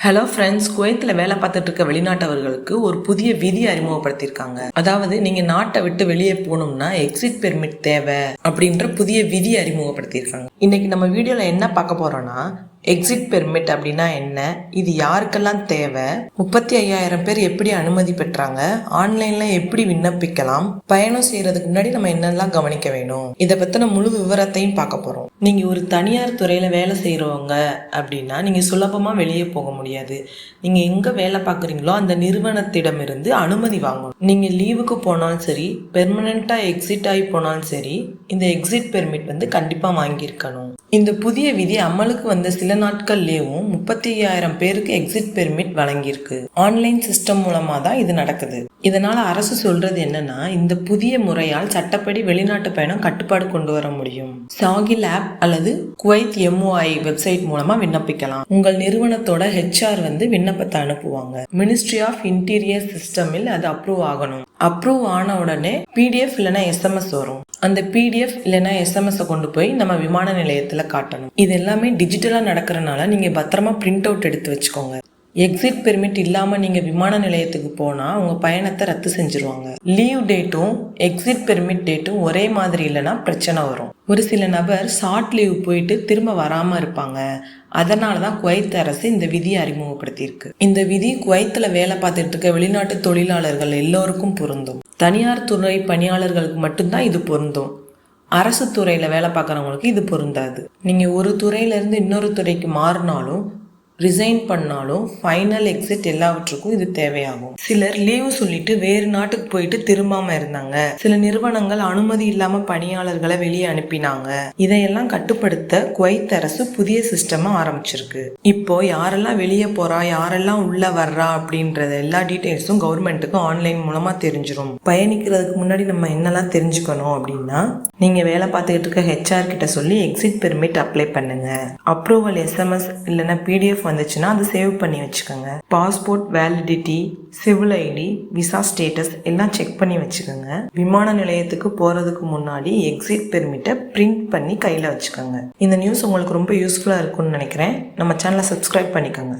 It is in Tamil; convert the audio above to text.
ஹலோ ஃப்ரெண்ட்ஸ் குவைத்தில் வேலை பார்த்துட்டு இருக்க வெளிநாட்டவர்களுக்கு ஒரு புதிய விதி அறிமுகப்படுத்தியிருக்காங்க. அதாவது நீங்க நாட்டை விட்டு வெளியே போகணும்னா எக்ஸிட் பெர்மிட் தேவை அப்படின்ற புதிய விதி அறிமுகப்படுத்தியிருக்காங்க. இன்னைக்கு நம்ம வீடியோல என்ன பார்க்க போறோம்னா எக்ஸிட் பெர்மிட் அப்படின்னா என்ன? இது யாருக்கெல்லாம் தேவை? முப்பத்தி ஐயாயிரம் பேர் எப்படி அனுமதி பெற்றாங்க? ஆன்லைன்ல எப்படி விண்ணப்பிக்கலாம்? பயணம் செய்யறதுக்கு முன்னாடி நம்ம என்னெல்லாம் கவனிக்க வேணும்? இதை பத்தின முழு விவரத்தையும் பார்க்க போறோம். நீங்க ஒரு தனியார் துறையில வேலை செய்யறவங்க அப்படின்னா நீங்க சுலபமா வெளியே போக முடியாது. நீங்க எங்க வேலை பார்க்குறீங்களோ அந்த நிறுவனத்திடமிருந்து அனுமதி வாங்கணும். நீங்க லீவுக்கு போனாலும் சரி பெர்மனண்டா எக்ஸிட் ஆகி போனாலும் சரி இந்த எக்ஸிட் பெர்மிட் வந்து கண்டிப்பா வாங்கியிருக்கணும். இந்த புதிய விதி அமலுக்கு வந்த சில நாட்கள்லேயும் முப்பத்தி ஐயாயிரம் பேருக்கு எக்ஸிட் பெர்மிட் வழங்கியிருக்கு. ஆன்லைன் சிஸ்டம் மூலமா தான் இது நடக்குது. இதனால அரசு சொல்றது என்னன்னா இந்த புதிய முறையால் சட்டப்படி வெளிநாட்டு பயணம் கட்டுப்பாடு கொண்டு வர முடியும். சாகில் ஆப் அல்லது குவைத் எம்ஓஐ வெப்சைட் மூலமா விண்ணப்பிக்கலாம். உங்கள் நிறுவனத்தோட ஹெச்ஆர் வந்து விண்ணப்பத்தை அனுப்புவாங்க. மினிஸ்ட்ரி ஆஃப் இன்டீரியர் சிஸ்டமில் அது அப்ரூவ் ஆகணும். அப்ரூவ் ஆன உடனே பிடிஎஃப் இல்லைன்னா எஸ்எம்எஸ் வரும். அந்த பிடிஎஃப் இல்லைன்னா எஸ்எம்எஸ் கொண்டு போய் நம்ம விமான நிலையத்துல காட்டணும். இது எல்லாமே டிஜிட்டலா நடக்கிறனால நீங்க பத்திரமா பிரிண்ட் அவுட் எடுத்து வச்சுக்கோங்க. எக்ஸிட் பெர்மிட் இல்லாம நீங்க விமான நிலையத்துக்கு போனால் உங்கள் பயணத்தை ரத்து செஞ்சுருவாங்க. லீவ் டேட்டும் எக்ஸிட் பெர்மிட் டேட்டும் ஒரே மாதிரி இல்லைன்னா பிரச்சனை வரும். ஒரு சில நபர் ஷார்ட் லீவ் போயிட்டு திரும்ப வராம இருப்பாங்க. அதனால தான் குவைத் அரசு இந்த விதியை அறிமுகப்படுத்தியிருக்கு. இந்த விதி குவைத்தில் வேலை பார்த்துட்டு இருக்க வெளிநாட்டு தொழிலாளர்கள் எல்லோருக்கும் பொருந்தும். தனியார் துறை பணியாளர்களுக்கு மட்டும்தான் இது பொருந்தும். அரசு துறையில் வேலை பார்க்குறவங்களுக்கு இது பொருந்தாது. நீங்கள் ஒரு துறையிலேருந்து இன்னொரு துறைக்கு மாறினாலும் ரிசைன் பண்ணாலும் ஃபைனல் எக்ஸிட் எல்லாவற்றுக்கும் இது தேவையாகும். சிலர் லீவு சொல்லிட்டு வேறு நாட்டுக்கு போயிட்டு திரும்பாம இருந்தாங்க. சில நிறுவனங்கள் அனுமதி இல்லாம பணியாளர்களை வெளியே அனுப்பினாங்க. இதையெல்லாம் கட்டுப்படுத்த குவைத் அரசு புதிய சிஸ்டமா ஆரம்பிச்சிருக்கு. இப்போ யாரெல்லாம் வெளியே போறா யாரெல்லாம் உள்ள வர்றா அப்படின்றத எல்லா டீட்டெயில்ஸும் கவர்மெண்ட்டுக்கு ஆன்லைன் மூலமா தெரிஞ்சிடும் பயணிக்கிறதுக்கு முன்னாடி நம்ம என்னெல்லாம் தெரிஞ்சுக்கணும் அப்படின்னா நீங்க வேலை பார்த்துக்கிட்டு இருக்க ஹெச்ஆர் கிட்ட சொல்லி எக்ஸிட் பெர்மிட் அப்ளை பண்ணுங்க. அப்ரூவல் எஸ்எம்எஸ் இல்லைன்னா பிடிஎஃப் வந்துச்சுன்னா அதை சேவ் பண்ணி வச்சுக்கோங்க. Passport validity civil ID visa status எல்லாம் செக் பண்ணி வச்சுக்கோங்க. விமான நிலையத்துக்கு போகிறதுக்கு முன்னாடி எக்ஸிட் பெர்மிட்டை பிரிண்ட் பண்ணி கையில் வச்சுக்கோங்க. இந்த நியூஸ் உங்களுக்கு ரொம்ப யூஸ்ஃபுல்லாக இருக்கும்னு நினைக்கிறேன். நம்ம சேனலை சப்ஸ்கிரைப் பண்ணிக்கோங்க.